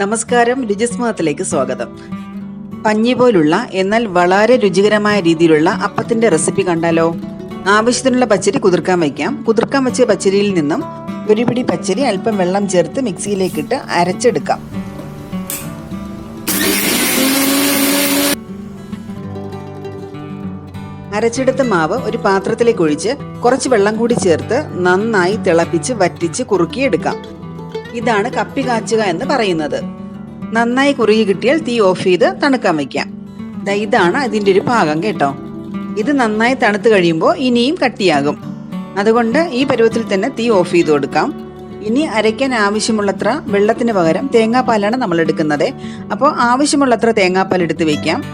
നമസ്കാരം രുചിസ്മതത്തിലേക്ക് സ്വാഗതം. പഞ്ഞി പോലുള്ള എന്നാൽ വളരെ രുചികരമായ രീതിയിലുള്ള അപ്പത്തിന്റെ റെസിപ്പി കണ്ടാലോ? ആവശ്യത്തിനുള്ള പച്ചരി കുതിർക്കാൻ വയ്ക്കാം. കുതിർക്കാൻ വെച്ച പച്ചരിയിൽ നിന്നും ഒരു പിടി പച്ചരി അല്പം വെള്ളം ചേർത്ത് മിക്സിയിലേക്കിട്ട് അരച്ചെടുക്കാം. അരച്ചെടുത്ത മാവ് ഒരു പാത്രത്തിലേക്ക് ഒഴിച്ച് കുറച്ച് വെള്ളം കൂടി ചേർത്ത് നന്നായി തിളപ്പിച്ച് വറ്റിച്ച് കുറുക്കിയെടുക്കാം. ഇതാണ് കപ്പി കാച്ചുക എന്ന് പറയുന്നത്. നന്നായി കുറുകി കിട്ടിയാൽ തീ ഓഫ് ചെയ്ത് തണുക്കാൻ വയ്ക്കാം. ദാ ഇതാണ് ഇതിന്റെ ഒരു ഭാഗം കേട്ടോ. ഇത് നന്നായി തണുത്ത് കഴിയുമ്പോൾ ഇനിയും കട്ടിയാകും. അതുകൊണ്ട് ഈ പരുവത്തിൽ തന്നെ തീ ഓഫ് ചെയ്ത് കൊടുക്കാം. ഇനി അരയ്ക്കാൻ ആവശ്യമുള്ളത്ര വെള്ളത്തിന് പകരം തേങ്ങാപ്പാലാണ് നമ്മൾ എടുക്കുന്നത്. അപ്പോൾ ആവശ്യമുള്ളത്ര തേങ്ങാപ്പാൽ എടുത്ത് വെക്കാം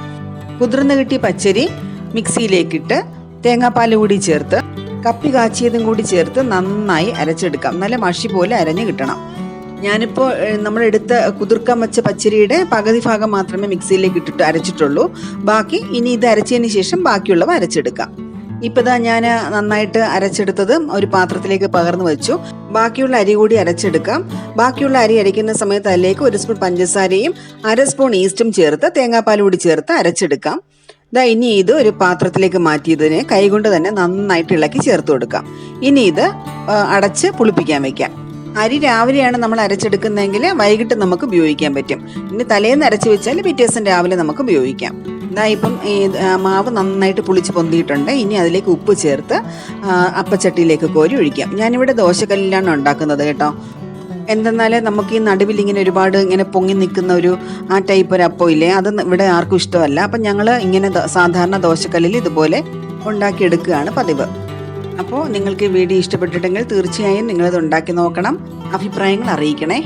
കുതിർന്ന് കിട്ടിയ പച്ചരി മിക്സിയിലേക്കിട്ട് തേങ്ങാപ്പാൽ കൂടി ചേർത്ത് കപ്പി കാച്ചിയതും കൂടി ചേർത്ത് നന്നായി അരച്ചെടുക്കാം. നല്ല മഷി പോലെ അരഞ്ഞു കിട്ടണം. ഞാനിപ്പോൾ നമ്മൾ എടുത്ത കുതിർക്കാൻ വെച്ച പച്ചരിയുടെ പകുതി ഭാഗം മാത്രമേ മിക്സിയിലേക്ക് ഇട്ടിട്ട് അരച്ചിട്ടുള്ളൂ. ബാക്കി ഇനി ഇത് അരച്ചതിന് ശേഷം ബാക്കിയുള്ളവ അരച്ചെടുക്കാം. ഇപ്പം ഇതാ ഞാൻ നന്നായിട്ട് അരച്ചെടുത്തത് ഒരു പാത്രത്തിലേക്ക് പകർന്നു വെച്ചു. ബാക്കിയുള്ള അരി കൂടി അരച്ചെടുക്കാം. ബാക്കിയുള്ള അരി അരയ്ക്കുന്ന സമയത്ത് അതിലേക്ക് ഒരു സ്പൂൺ പഞ്ചസാരയും അര സ്പൂൺ ഈസ്റ്റും ചേർത്ത് തേങ്ങാപ്പാൽ കൂടി ചേർത്ത് അരച്ചെടുക്കാം. ദാ ഇനി ഇത് ഒരു പാത്രത്തിലേക്ക് മാറ്റിയതിനെ കൈകൊണ്ട് തന്നെ നന്നായിട്ട് ഇളക്കി ചേർത്ത് കൊടുക്കാം. ഇനി ഇത് അടച്ച് പുളിപ്പിക്കാൻ വെക്കാം. അരി രാവിലെയാണ് നമ്മൾ അരച്ചെടുക്കുന്നതെങ്കിൽ വൈകിട്ട് നമുക്ക് ഉപയോഗിക്കാൻ പറ്റും. ഇനി തലേന്ന് അരച്ച് വെച്ചാൽ പിറ്റേ ദിവസം രാവിലെ നമുക്ക് ഉപയോഗിക്കാം. ഇതാ ഇപ്പം ഈ മാവ് നന്നായിട്ട് പുളിച്ച് പൊന്തിയിട്ടുണ്ട്. ഇനി അതിലേക്ക് ഉപ്പ് ചേർത്ത് അപ്പച്ചട്ടിയിലേക്ക് കോരി ഒഴിക്കാം. ഞാനിവിടെ ദോശക്കല്ലിലാണ് ഉണ്ടാക്കുന്നത് കേട്ടോ. എന്തെന്നാൽ നമുക്ക് ഈ നടുവിൽ ഇങ്ങനെ ഒരുപാട് ഇങ്ങനെ പൊങ്ങി നിൽക്കുന്ന ഒരു ആ ടൈപ്പ് ഒരു അപ്പം ഇല്ലേ? അത് ഇവിടെ ആർക്കും ഇഷ്ടമല്ല. അപ്പം ഞങ്ങൾ ഇങ്ങനെ സാധാരണ ദോശക്കല്ലിൽ ഇതുപോലെ ഉണ്ടാക്കിയെടുക്കുകയാണ് പതിവ്. അപ്പോൾ നിങ്ങൾക്ക് വീഡിയോ ഇഷ്ടപ്പെട്ടിട്ടുണ്ടെങ്കിൽ തീർച്ചയായും നിങ്ങളത് ഉണ്ടാക്കി നോക്കണം. അഭിപ്രായങ്ങൾ അറിയിക്കണേ.